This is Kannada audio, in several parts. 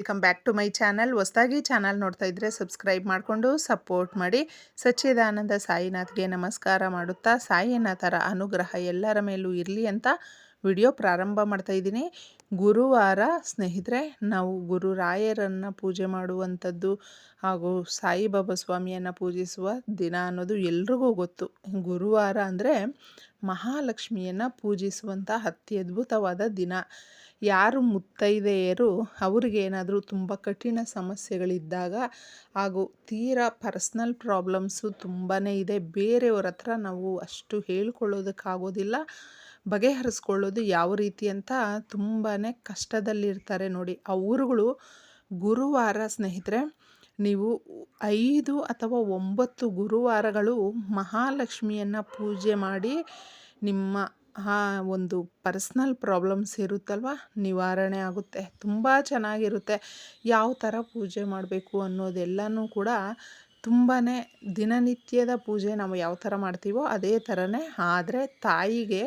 Welcome back to my channel ಹೊಸದಾಗಿ ಚಾನಲ್ ನೋಡ್ತಾ ಇದ್ರೆ ಸಬ್ಸ್ಕ್ರೈಬ್ ಮಾಡಿಕೊಂಡು ಸಪೋರ್ಟ್ ಮಾಡಿ. ಸಚ್ಚಿದಾನಂದ ಸಾಯಿನಾಥ್ಗೆ ನಮಸ್ಕಾರ ಮಾಡುತ್ತಾ, ಸಾಯಿನಾಥರ ಅನುಗ್ರಹ ಎಲ್ಲರ ಮೇಲೂ ಇರಲಿ ಅಂತ ವಿಡಿಯೋ ಪ್ರಾರಂಭ ಮಾಡ್ತಾ ಇದ್ದೀನಿ. ಗುರುವಾರ ಸ್ನೇಹಿತರೆ, ನಾವು ಗುರುರಾಯರನ್ನು ಪೂಜೆ ಮಾಡುವಂಥದ್ದು ಹಾಗೂ ಸಾಯಿಬಾಬಾ ಸ್ವಾಮಿಯನ್ನು ಪೂಜಿಸುವ ದಿನ ಅನ್ನೋದು ಎಲ್ರಿಗೂ ಗೊತ್ತು. ಗುರುವಾರ ಅಂದರೆ ಮಹಾಲಕ್ಷ್ಮಿಯನ್ನು ಪೂಜಿಸುವಂಥ ಅತ್ಯದ್ಭುತವಾದ ದಿನ. ಯಾರು ಮುತ್ತೈದೆಯರು, ಅವ್ರಿಗೇನಾದರೂ ತುಂಬ ಕಠಿಣ ಸಮಸ್ಯೆಗಳಿದ್ದಾಗ ಹಾಗೂ ತೀರಾ ಪರ್ಸ್ನಲ್ ಪ್ರಾಬ್ಲಮ್ಸು ತುಂಬಾ ಇದೆ. ಬೇರೆಯವ್ರ ಹತ್ರ ನಾವು ಅಷ್ಟು ಹೇಳ್ಕೊಳ್ಳೋದಕ್ಕಾಗೋದಿಲ್ಲ. ಬಗೆಹರಿಸ್ಕೊಳ್ಳೋದು ಯಾವ ರೀತಿ ಅಂತ ತುಂಬಾ ಕಷ್ಟದಲ್ಲಿರ್ತಾರೆ ನೋಡಿ. ಅವರುಗಳು ಗುರುವಾರ ಸ್ನೇಹಿತರೆ, ನೀವು ಐದು ಅಥವಾ ಒಂಬತ್ತು ಗುರುವಾರಗಳು ಮಹಾಲಕ್ಷ್ಮಿಯನ್ನು ಪೂಜೆ ಮಾಡಿ ನಿಮ್ಮ ಆ ಒಂದು ಪರ್ಸ್ನಲ್ ಪ್ರಾಬ್ಲಮ್ಸ್ ಇರುತ್ತಲ್ವ? ನಿವಾರಣೆ ಆಗುತ್ತೆ. ತುಂಬ ಚೆನ್ನಾಗಿರುತ್ತೆ. ಯಾವ ಥರ ಪೂಜೆ ಮಾಡಬೇಕು ಅನ್ನೋದೆಲ್ಲನೂ ಕೂಡ ತುಂಬಾ ದಿನನಿತ್ಯದ ಪೂಜೆ ನಾವು ಯಾವ ಥರ ಮಾಡ್ತೀವೋ ಅದೇ ಥರನೇ ಆದರೆ ತಾಯಿಗೆ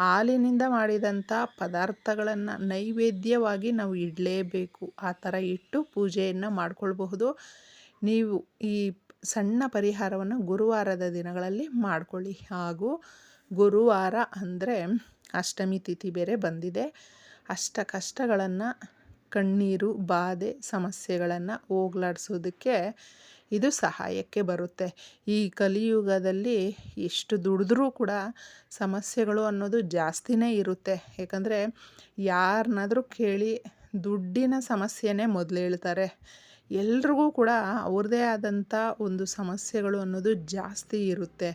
ಹಾಲಿನಿಂದ ಮಾಡಿದಂಥ ಪದಾರ್ಥಗಳನ್ನು ನೈವೇದ್ಯವಾಗಿ ನಾವು ಇಡಲೇಬೇಕು. ಆ ಥರ ಇಟ್ಟು ಪೂಜೆಯನ್ನು ಮಾಡಿಕೊಳ್ಬಹುದು. ನೀವು ಈ ಸಣ್ಣ ಪರಿಹಾರವನ್ನು ಗುರುವಾರದ ದಿನಗಳಲ್ಲಿ ಮಾಡಿಕೊಳ್ಳಿ. ಹಾಗೂ ಗುರುವಾರ ಅಂದರೆ ಅಷ್ಟಮಿ ತಿಥಿ ಬೇರೆ ಬಂದಿದೆ. ಅಷ್ಟ ಕಷ್ಟಗಳನ್ನು, ಕಣ್ಣೀರು, ಬಾಧೆ, ಸಮಸ್ಯೆಗಳನ್ನು ಹೋಗ್ಲಾಡ್ಸೋದಕ್ಕೆ ಇದು ಸಹಾಯಕ್ಕೆ ಬರುತ್ತೆ. ಈ ಕಲಿಯುಗದಲ್ಲಿ ಎಷ್ಟು ದುಡಿದ್ರೂ ಕೂಡ ಸಮಸ್ಯೆಗಳು ಅನ್ನೋದು ಜಾಸ್ತಿನೇ ಇರುತ್ತೆ. ಯಾಕಂದರೆ ಯಾರನ್ನಾದರೂ ಕೇಳಿ ದುಡ್ಡಿನ ಸಮಸ್ಯೆನೇ ಮೊದಲು ಹೇಳ್ತಾರೆ. ಎಲ್ರಿಗೂ ಕೂಡ ಅವ್ರದ್ದೇ ಆದಂಥ ಒಂದು ಸಮಸ್ಯೆಗಳು ಅನ್ನೋದು ಜಾಸ್ತಿ ಇರುತ್ತೆ.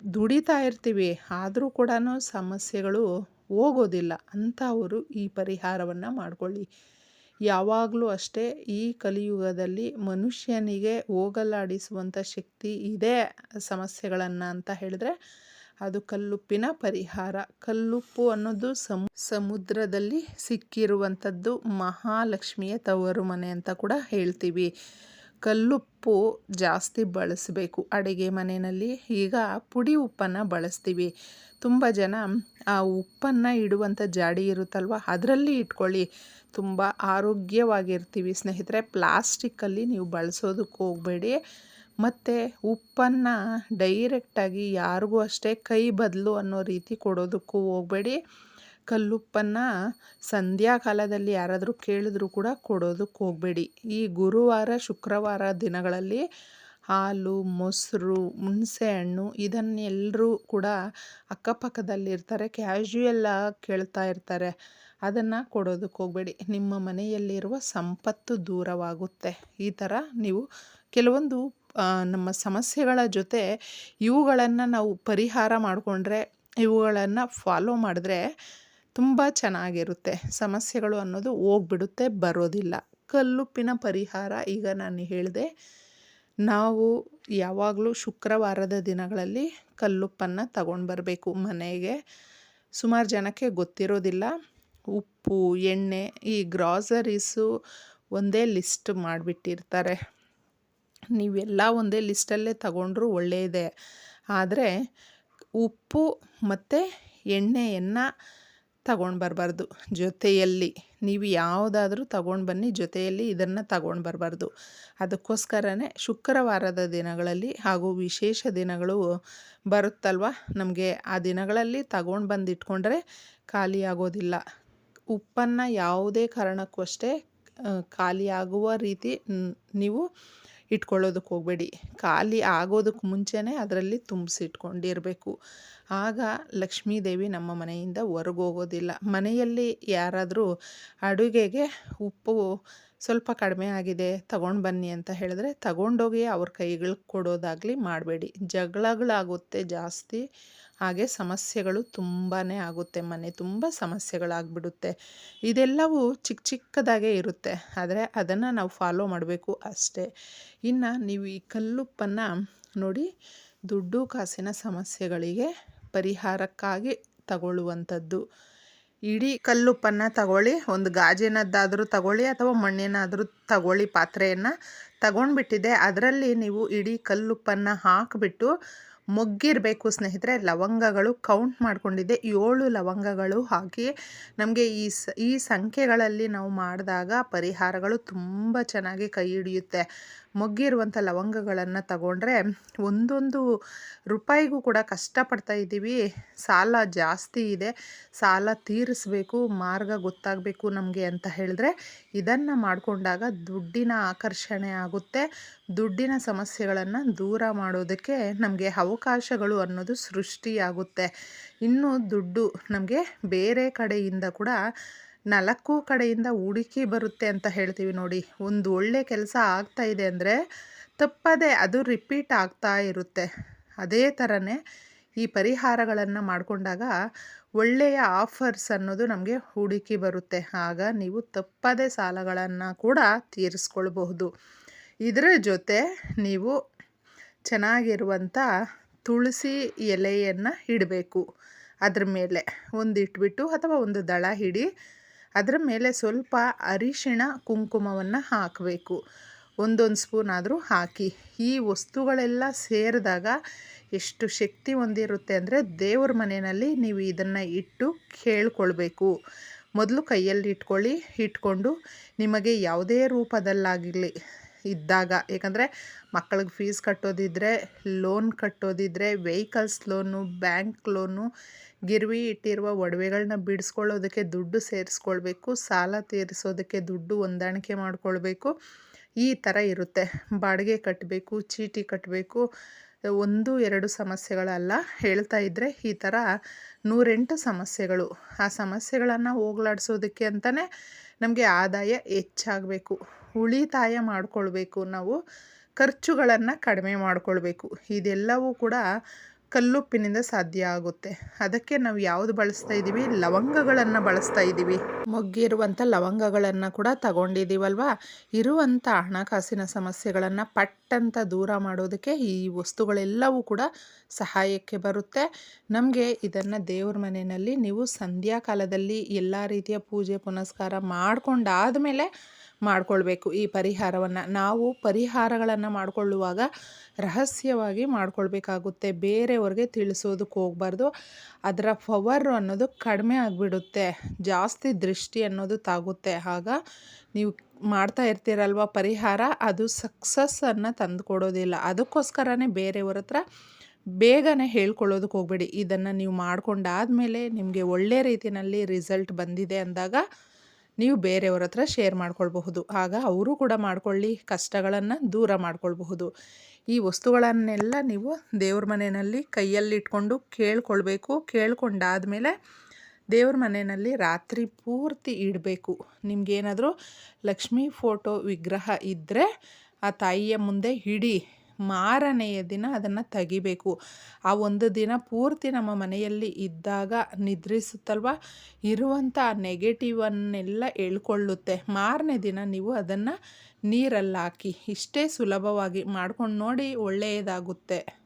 ದುಡಿತಾ ಇರ್ತೀವಿ, ಆದರೂ ಕೂಡ ಸಮಸ್ಯೆಗಳು ಹೋಗೋದಿಲ್ಲ. ಅಂಥವರು ಈ ಪರಿಹಾರವನ್ನು ಮಾಡಿಕೊಳ್ಳಿ. ಯಾವಾಗಲೂ ಅಷ್ಟೇ, ಈ ಕಲಿಯುಗದಲ್ಲಿ ಮನುಷ್ಯನಿಗೆ ಹೋಗಲಾಡಿಸುವಂಥ ಶಕ್ತಿ ಇದೆ ಸಮಸ್ಯೆಗಳನ್ನು ಅಂತ ಹೇಳಿದ್ರೆ, ಅದು ಕಲ್ಲುಪ್ಪಿನ ಪರಿಹಾರ. ಕಲ್ಲುಪ್ಪು ಅನ್ನೋದು ಸಮುದ್ರದಲ್ಲಿ ಸಿಕ್ಕಿರುವಂಥದ್ದು ಮಹಾಲಕ್ಷ್ಮಿಯ ತವರು ಮನೆ ಅಂತ ಕೂಡ ಹೇಳ್ತೀವಿ. ಕಲ್ಲುಪ್ಪು ಜಾಸ್ತಿ ಬಳಸಬೇಕು. ಅಡುಗೆ ಮನೆಯಲ್ಲಿ ಈಗ ಪುಡಿ ಉಪ್ಪನ್ನು ಬಳಸ್ತೀವಿ. ತುಂಬ ಜನ ಆ ಉಪ್ಪನ್ನು ಇಡುವಂಥ ಜಾಡಿ ಇರುತ್ತಲ್ವ, ಅದರಲ್ಲಿ ಇಟ್ಕೊಳ್ಳಿ. ತುಂಬ ಆರೋಗ್ಯವಾಗಿರ್ತೀವಿ ಸ್ನೇಹಿತರೆ. ಪ್ಲಾಸ್ಟಿಕ್ಕಲ್ಲಿ ನೀವು ಬಳಸೋದಕ್ಕೆ ಹೋಗಬೇಡಿ. ಮತ್ತು ಉಪ್ಪನ್ನು ಡೈರೆಕ್ಟಾಗಿ ಯಾರಿಗೂ ಅಷ್ಟೇ ಕೈ ಬದಲು ಅನ್ನೋ ರೀತಿ ಕೊಡೋದಕ್ಕೂ ಹೋಗಬೇಡಿ. ಕಲ್ಲುಪ್ಪನ್ನು ಸಂಧ್ಯಾಕಾಲದಲ್ಲಿ ಯಾರಾದರೂ ಕೇಳಿದ್ರೂ ಕೂಡ ಕೊಡೋದಕ್ಕೆ ಹೋಗಬೇಡಿ. ಈ ಗುರುವಾರ, ಶುಕ್ರವಾರ ದಿನಗಳಲ್ಲಿ ಹಾಲು, ಮೊಸರು, ಹುಣಸೆಹಣ್ಣು ಇದನ್ನೆಲ್ಲರೂ ಕೂಡ ಅಕ್ಕಪಕ್ಕದಲ್ಲಿರ್ತಾರೆ ಕ್ಯಾಶುಯಲ್ಲಾಗಿ ಕೇಳ್ತಾ ಇರ್ತಾರೆ. ಅದನ್ನು ಕೊಡೋದಕ್ಕೆ ಹೋಗಬೇಡಿ. ನಿಮ್ಮ ಮನೆಯಲ್ಲಿರುವ ಸಂಪತ್ತು ದೂರವಾಗುತ್ತೆ. ಈ ಥರ ನೀವು ಕೆಲವೊಂದು ನಮ್ಮ ಸಮಸ್ಯೆಗಳ ಜೊತೆ ಇವುಗಳನ್ನು ನಾವು ಪರಿಹಾರ ಮಾಡಿಕೊಂಡ್ರೆ, ಇವುಗಳನ್ನು ಫಾಲೋ ಮಾಡಿದ್ರೆ ತುಂಬ ಚೆನ್ನಾಗಿರುತ್ತೆ. ಸಮಸ್ಯೆಗಳು ಅನ್ನೋದು ಹೋಗ್ಬಿಡುತ್ತೆ, ಬರೋದಿಲ್ಲ. ಕಲ್ಲುಪ್ಪಿನ ಪರಿಹಾರ ಈಗ ನಾನು ಹೇಳಿದೆ, ನಾವು ಯಾವಾಗಲೂ ಶುಕ್ರವಾರದ ದಿನಗಳಲ್ಲಿ ಕಲ್ಲುಪ್ಪನ್ನು ತಗೊಂಡು ಬರಬೇಕು ಮನೆಗೆ. ಸುಮಾರು ಜನಕ್ಕೆ ಗೊತ್ತಿರೋದಿಲ್ಲ, ಉಪ್ಪು, ಎಣ್ಣೆ, ಈ ಗ್ರಾಸರೀಸು ಒಂದೇ ಲಿಸ್ಟ್ ಮಾಡಿಬಿಟ್ಟಿರ್ತಾರೆ. ನೀವೆಲ್ಲ ಒಂದೇ ಲಿಸ್ಟಲ್ಲೇ ತಗೊಂಡ್ರೂ ಒಳ್ಳೆಯದೇ ಆದರೆ ಉಪ್ಪು ಮತ್ತು ಎಣ್ಣೆಯನ್ನು ತಗೊಂಡು ಬರಬಾರ್ದು ಜೊತೆಯಲ್ಲಿ ನೀವು ಯಾವುದಾದ್ರೂ ತಗೊಂಡು ಬನ್ನಿ, ಜೊತೆಯಲ್ಲಿ ಇದನ್ನು ತಗೊಂಡು ಬರಬಾರ್ದು ಅದಕ್ಕೋಸ್ಕರನೇ ಶುಕ್ರವಾರದ ದಿನಗಳಲ್ಲಿ ಹಾಗೂ ವಿಶೇಷ ದಿನಗಳು ಬರುತ್ತಲ್ವ? ನಮಗೆ ಆ ದಿನಗಳಲ್ಲಿ ತಗೊಂಡು ಬಂದು ಇಟ್ಕೊಂಡ್ರೆ ಖಾಲಿ ಆಗೋದಿಲ್ಲ. ಉಪ್ಪನ್ನು ಯಾವುದೇ ಕಾರಣಕ್ಕೂ ಅಷ್ಟೇ ಖಾಲಿಯಾಗುವ ರೀತಿ ನೀವು ಇಟ್ಕೊಳ್ಳೋದಕ್ಕೆ ಹೋಗಬೇಡಿ. ಖಾಲಿ ಆಗೋದಕ್ಕೆ ಮುಂಚೆನೇ ಅದರಲ್ಲಿ ತುಂಬಿಸಿಟ್ಕೊಂಡಿರಬೇಕು. ಆಗ ಲಕ್ಷ್ಮೀದೇವಿ ನಮ್ಮ ಮನೆಯಿಂದ ಹೊರಗೋಗೋದಿಲ್ಲ. ಮನೆಯಲ್ಲಿ ಯಾರಾದರೂ ಅಡುಗೆಗೆ ಉಪ್ಪು ಸ್ವಲ್ಪ ಕಡಿಮೆ ಆಗಿದೆ, ತಗೊಂಡು ಬನ್ನಿ ಅಂತ ಹೇಳಿದ್ರೆ ತಗೊಂಡೋಗಿ ಅವ್ರ ಕೈಗಳು ಕೊಡೋದಾಗಲಿ ಮಾಡಬೇಡಿ. ಜಗಳಗಳಾಗುತ್ತೆ ಜಾಸ್ತಿ, ಹಾಗೆ ಸಮಸ್ಯೆಗಳು ತುಂಬಾ ಆಗುತ್ತೆ ಮನೆ, ತುಂಬ ಸಮಸ್ಯೆಗಳಾಗ್ಬಿಡುತ್ತೆ. ಇದೆಲ್ಲವೂ ಚಿಕ್ಕ ಚಿಕ್ಕದಾಗೆ ಇರುತ್ತೆ, ಆದರೆ ಅದನ್ನು ನಾವು ಫಾಲೋ ಮಾಡಬೇಕು ಅಷ್ಟೇ. ಇನ್ನು ನೀವು ಈ ಕಲ್ಲುಪ್ಪನ್ನು ನೋಡಿ ದುಡ್ಡು, ಕಾಸಿನ ಸಮಸ್ಯೆಗಳಿಗೆ ಪರಿಹಾರಕ್ಕಾಗಿ ತಗೊಳ್ಳುವಂಥದ್ದು. ಇಡೀ ಕಲ್ಲುಪ್ಪನ್ನು ತಗೊಳ್ಳಿ, ಒಂದು ಗಾಜಿನದ್ದಾದರೂ ತಗೊಳ್ಳಿ ಅಥವಾ ಮಣ್ಣಿನಾದರೂ ತಗೊಳ್ಳಿ ಪಾತ್ರೆಯನ್ನು ತಗೊಂಡ್ಬಿಟ್ಟಿದೆ. ಅದರಲ್ಲಿ ನೀವು ಇಡೀ ಕಲ್ಲುಪ್ಪನ್ನು ಹಾಕಿಬಿಟ್ಟು ಮೊಗ್ಗಿರಬೇಕು ಸ್ನೇಹಿತರೆ, ಲವಂಗಗಳು ಕೌಂಟ್ ಮಾಡಿಕೊಂಡಿದ್ದೆ. ಏಳು ಲವಂಗಗಳು ಹಾಕಿ ನಮಗೆ ಈ ಸ, ಈ ಸಂಖ್ಯೆಗಳಲ್ಲಿ ನಾವು ಮಾಡಿದಾಗ ಪರಿಹಾರಗಳು ತುಂಬ ಚೆನ್ನಾಗಿ ಕೈ ಹಿಡಿಯುತ್ತೆ. ಮೊಗ್ಗಿರುವಂಥ ಲವಂಗಗಳನ್ನು ತಗೊಂಡ್ರೆ ಒಂದೊಂದು ರೂಪಾಯಿಗೂ ಕೂಡ ಕಷ್ಟಪಡ್ತಾ ಇದ್ದೀವಿ. ಸಾಲ ಜಾಸ್ತಿ ಇದೆ. ಸಾಲ ತೀರಿಸ್ಬೇಕು, ಮಾರ್ಗ ಗೊತ್ತಾಗಬೇಕು ನಮಗೆ ಅಂತ ಹೇಳಿದ್ರೆ ಇದನ್ನು ಮಾಡಿಕೊಂಡಾಗ ದುಡ್ಡಿನ ಆಕರ್ಷಣೆ ಆಗುತ್ತೆ. ದುಡ್ಡಿನ ಸಮಸ್ಯೆಗಳನ್ನು ದೂರ ಮಾಡೋದಕ್ಕೆ ನಮಗೆ ಅವಕಾಶಗಳು ಅನ್ನೋದು ಸೃಷ್ಟಿಯಾಗುತ್ತೆ. ಇನ್ನು ದುಡ್ಡು ನಮಗೆ ಬೇರೆ ಕಡೆಯಿಂದ ಕೂಡ ನಾಲ್ಕು ಕಡೆಯಿಂದ ಹುಡುಕಿ ಬರುತ್ತೆ ಅಂತ ಹೇಳ್ತೀವಿ ನೋಡಿ. ಒಂದು ಒಳ್ಳೆ ಕೆಲಸ ಆಗ್ತಾ ಇದೆ ಅಂದರೆ ತಪ್ಪದೇ ಅದು ರಿಪೀಟ್ ಆಗ್ತಾ ಇರುತ್ತೆ. ಅದೇ ಥರನೇ ಈ ಪರಿಹಾರಗಳನ್ನು ಮಾಡಿಕೊಂಡಾಗ ಒಳ್ಳೆಯ ಆಫರ್ಸ್ ಅನ್ನೋದು ನಮಗೆ ಹೂಡಿಕೆ ಬರುತ್ತೆ. ಆಗ ನೀವು ತಪ್ಪದೇ ಸಾಲಗಳನ್ನು ಕೂಡ ತೀರಿಸ್ಕೊಳ್ಬಹುದು. ಇದರ ಜೊತೆ ನೀವು ಚೆನ್ನಾಗಿರುವಂಥ ತುಳಸಿ ಎಲೆಯನ್ನು ಇಡಬೇಕು. ಅದ್ರ ಮೇಲೆ ಒಂದು ಇಟ್ಬಿಟ್ಟು ಅಥವಾ ಒಂದು ದಳ ಹಿಡಿ ಅದರ ಮೇಲೆ ಸ್ವಲ್ಪ ಅರಿಶಿಣ ಕುಂಕುಮವನ್ನು ಹಾಕಬೇಕು. ಒಂದೊಂದು ಸ್ಪೂನ್ ಆದರೂ ಹಾಕಿ. ಈ ವಸ್ತುಗಳೆಲ್ಲ ಸೇರಿದಾಗ ಎಷ್ಟು ಶಕ್ತಿ ಹೊಂದಿರುತ್ತೆ ಅಂದರೆ ದೇವ್ರ ಮನೆಯಲ್ಲಿ ನೀವು ಇದನ್ನು ಇಟ್ಟು ಕೇಳ್ಕೊಳ್ಬೇಕು. ಮೊದಲು ಕೈಯಲ್ಲಿ ಇಟ್ಕೊಳ್ಳಿ, ಇಟ್ಕೊಂಡು ನಿಮಗೆ ಯಾವುದೇ ರೂಪದಲ್ಲಾಗಿರಲಿ. ಇದ್ದಾಗ, ಏಕೆಂದರೆ ಮಕ್ಕಳಿಗೆ ಫೀಸ್ ಕಟ್ಟೋದಿದ್ರೆ ಲೋನ್ ಕಟ್ಟೋದಿದ್ರೆ ವೆಹಿಕಲ್ಸ್ ಲೋನು ಬ್ಯಾಂಕ್ ಲೋನು ಗಿರ್ವಿ ಇಟ್ಟಿರುವ ಒಡವೆಗಳನ್ನ ಬಿಡಿಸ್ಕೊಳ್ಳೋದಕ್ಕೆ ದುಡ್ಡು ಸೇರಿಸ್ಕೊಳ್ಬೇಕು, ಸಾಲ ತೀರಿಸೋದಕ್ಕೆ ದುಡ್ಡು ಹೊಂದಾಣಿಕೆ ಮಾಡಿಕೊಳ್ಬೇಕು. ಈ ಥರ ಇರುತ್ತೆ. ಬಾಡಿಗೆ ಕಟ್ಟಬೇಕು ಚೀಟಿ ಕಟ್ಟಬೇಕು ಒಂದು, ಎರಡು ಸಮಸ್ಯೆಗಳಲ್ಲ. ಹೇಳ್ತಾ ಇದ್ದರೆ ಈ ಥರ ನೂರೆಂಟು ಸಮಸ್ಯೆಗಳು. ಆ ಸಮಸ್ಯೆಗಳನ್ನು ಹೋಗ್ಲಾಡಿಸೋದಕ್ಕೆ ಅಂತಲೇ ನಮಗೆ ಆದಾಯ ಹೆಚ್ಚಾಗಬೇಕು. ಉಳಿತಾಯ ಮಾಡಿಕೊಳ್ಬೇಕು. ನಾವು ಖರ್ಚುಗಳನ್ನು ಕಡಿಮೆ ಮಾಡಿಕೊಳ್ಬೇಕು. ಇದೆಲ್ಲವೂ ಕೂಡ ಕಲ್ಲುಪ್ಪಿನಿಂದ ಸಾಧ್ಯ ಆಗುತ್ತೆ. ಅದಕ್ಕೆ ನಾವು ಯಾವುದು ಬಳಸ್ತಾ ಇದ್ದೀವಿ? ಲವಂಗಗಳನ್ನು ಬಳಸ್ತಾ ಇದ್ದೀವಿ. ಮೊಗ್ಗಿರುವಂಥ ಲವಂಗಗಳನ್ನು ಕೂಡ ತಗೊಂಡಿದ್ದೀವಲ್ವಾ? ಇರುವಂಥ ಹಣಕಾಸಿನ ಸಮಸ್ಯೆಗಳನ್ನು ಪಟ್ಟಂತ ದೂರ ಮಾಡೋದಕ್ಕೆ ಈ ವಸ್ತುಗಳೆಲ್ಲವೂ ಕೂಡ ಸಹಾಯಕ್ಕೆ ಬರುತ್ತೆ. ನಮಗೆ ಇದನ್ನು ದೇವ್ರ ಮನೆಯಲ್ಲಿ ನೀವು ಸಂಧ್ಯಾಕಾಲದಲ್ಲಿ ಎಲ್ಲ ರೀತಿಯ ಪೂಜೆ ಪುನಸ್ಕಾರ ಮಾಡಿಕೊಂಡಾದ ಮೇಲೆ ಮಾಡಿಕೊಳ್ಬೇಕು ಈ ಪರಿಹಾರವನ್ನು. ನಾವು ಪರಿಹಾರಗಳನ್ನು ಮಾಡಿಕೊಳ್ಳುವಾಗ ರಹಸ್ಯವಾಗಿ ಮಾಡಿಕೊಳ್ಬೇಕಾಗುತ್ತೆ. ಬೇರೆಯವ್ರಿಗೆ ತಿಳಿಸೋದಕ್ಕೆ ಹೋಗ್ಬಾರ್ದು. ಅದರ ಪವರ್ ಅನ್ನೋದು ಕಡಿಮೆ ಆಗಿಬಿಡುತ್ತೆ. ಜಾಸ್ತಿ ದೃಷ್ಟಿ ಅನ್ನೋದು ತಾಗುತ್ತೆ. ಆಗ ನೀವು ಮಾಡ್ತಾ ಇರ್ತೀರಲ್ವ ಪರಿಹಾರ, ಅದು ಸಕ್ಸಸ್ಸನ್ನು ತಂದು ಕೊಡೋದಿಲ್ಲ ಅದಕ್ಕೋಸ್ಕರನೇ ಬೇರೆಯವ್ರ ಹತ್ರ ಬೇಗನೆ ಹೇಳ್ಕೊಳ್ಳೋದಕ್ಕೆ ಹೋಗಬೇಡಿ. ಇದನ್ನು ನೀವು ಮಾಡ್ಕೊಂಡಾದಮೇಲೆ ನಿಮಗೆ ಒಳ್ಳೆ ರೀತಿಯಲ್ಲಿ ರಿಸಲ್ಟ್ ಬಂದಿದೆ ಅಂದಾಗ ನೀವು ಬೇರೆಯವ್ರ ಹತ್ರ ಶೇರ್ ಮಾಡ್ಕೊಳ್ಬಹುದು. ಆಗ ಅವರು ಕೂಡ ಮಾಡ್ಕೊಳ್ಳಿ, ಕಷ್ಟಗಳನ್ನು ದೂರ ಮಾಡ್ಕೊಳ್ಬಹುದು. ಈ ವಸ್ತುಗಳನ್ನೆಲ್ಲ ನೀವು ದೇವ್ರ ಮನೆಯಲ್ಲಿ ಕೈಯಲ್ಲಿಟ್ಕೊಂಡು ಕೇಳ್ಕೊಳ್ಬೇಕು. ಕೇಳ್ಕೊಂಡಾದಮೇಲೆ ದೇವ್ರ ಮನೆಯಲ್ಲಿ ರಾತ್ರಿ ಪೂರ್ತಿ ಇಡಬೇಕು. ನಿಮಗೇನಾದರೂ ಲಕ್ಷ್ಮೀ ಫೋಟೋ ವಿಗ್ರಹ ಇದ್ದರೆ ಆ ತಾಯಿಯ ಮುಂದೆ ಇಡಿ ಮಾರನೆಯ ದಿನ ಅದನ್ನು ತೆಗಿಬೇಕು. ಆ ಒಂದು ದಿನ ಪೂರ್ತಿ ನಮ್ಮ ಮನೆಯಲ್ಲಿ ಇದ್ದಾಗ ನಿದ್ರಿಸುತ್ತಲ್ವ? ಇರುವಂಥ ನೆಗೆಟಿವನ್ನೆಲ್ಲ ಎಳ್ಕೊಳ್ಳುತ್ತೆ ಮಾರನೇ ದಿನ ನೀವು ಅದನ್ನು ನೀರಲ್ಲಿ ಹಾಕಿ ಇಷ್ಟೇ ಸುಲಭವಾಗಿ ಮಾಡ್ಕೊಂಡು ನೋಡಿ ಒಳ್ಳೆಯದಾಗುತ್ತೆ.